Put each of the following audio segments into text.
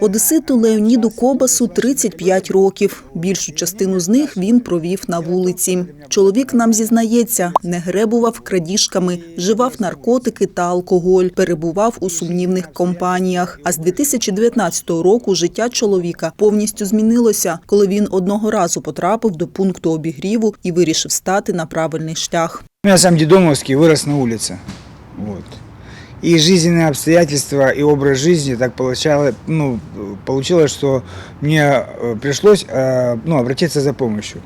Одеситу Леоніду Кобасу 35 років. Більшу частину з них він провів на вулиці. Чоловік нам зізнається, не гребував крадіжками, вживав наркотики та алкоголь, перебував у сумнівних компаніях. А з 2019 року життя чоловіка повністю змінилося, коли він одного разу потрапив до пункту обігріву і вирішив стати на правильний шлях. Я сам дедомовский, вырос на улице. Вот. И жизненные обстоятельства, и образ жизни так получалось, ну, получилось, что мне э, пришлось э, ну, обратиться за помощью.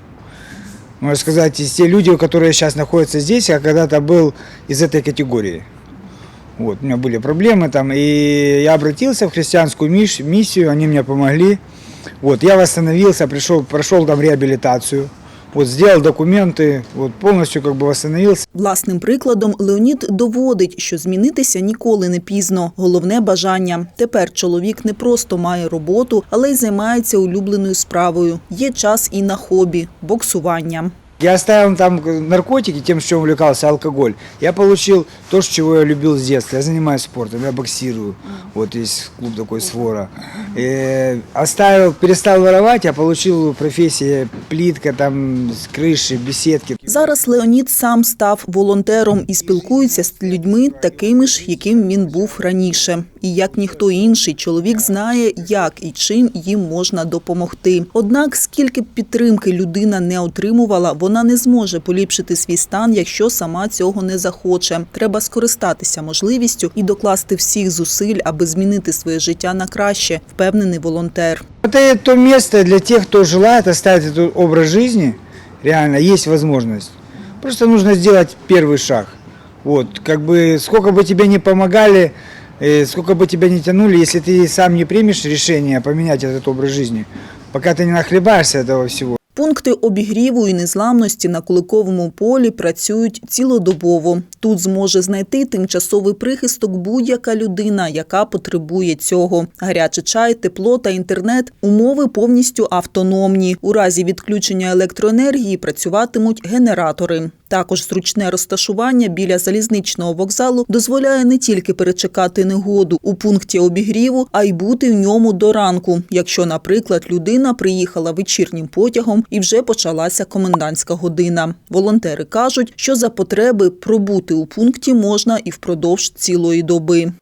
Можно сказать, из те люди, которые сейчас находятся здесь, я когда-то был из этой категории. Вот, у меня были проблемы там, и я обратился в христианскую миссию, они мне помогли. Вот, я восстановился, пришел, прошел там реабилитацию, вот, сделал документи, от повністю как бы восстановився. Власним прикладом Леонід доводить, що змінитися ніколи не пізно. Головне бажання. Тепер чоловік не просто має роботу, але й займається улюбленою справою. Є час і на хобі боксуванням. Я оставил там наркотики, тем, чем увлекался, алкоголь. Я получил то, чего я любил с детства. Я занимаюсь спортом, я боксирую. Вот есть клуб такой «Свора». Э, оставил, перестал воровать, я получил профессия плитка, там, с крыши, беседки. Зараз Леонід сам став волонтером і спілкується з людьми такими ж, яким він був раніше. І як ніхто інший, чоловік знає, як і чим їм можна допомогти. Однак, скільки б підтримки людина не отримувала, вона не зможе поліпшити свій стан, якщо сама цього не захоче. Треба скористатися можливістю і докласти всіх зусиль, аби змінити своє життя на краще, впевнений волонтер. Это то место для тех, кто желает оставить этот образ жизни. Реально, есть возможность. Просто нужно сделать первый шаг. Вот, как бы, сколько бы тебе не помогали, э, сколько бы тебя не тянули, если ты сам не примешь решение поменять этот образ жизни, пока ты не нахлебаешься этого всего, Пункти обігріву і незламності на Куликовому полі працюють цілодобово. Тут зможе знайти тимчасовий прихисток будь-яка людина, яка потребує цього. Гарячий чай, тепло та інтернет – умови повністю автономні. У разі відключення електроенергії працюватимуть генератори. Також зручне розташування біля залізничного вокзалу дозволяє не тільки перечекати негоду у пункті обігріву, а й бути в ньому до ранку, якщо, наприклад, людина приїхала вечірнім потягом і вже почалася комендантська година. Волонтери кажуть, що за потреби пробути у пункті можна і впродовж цілої доби.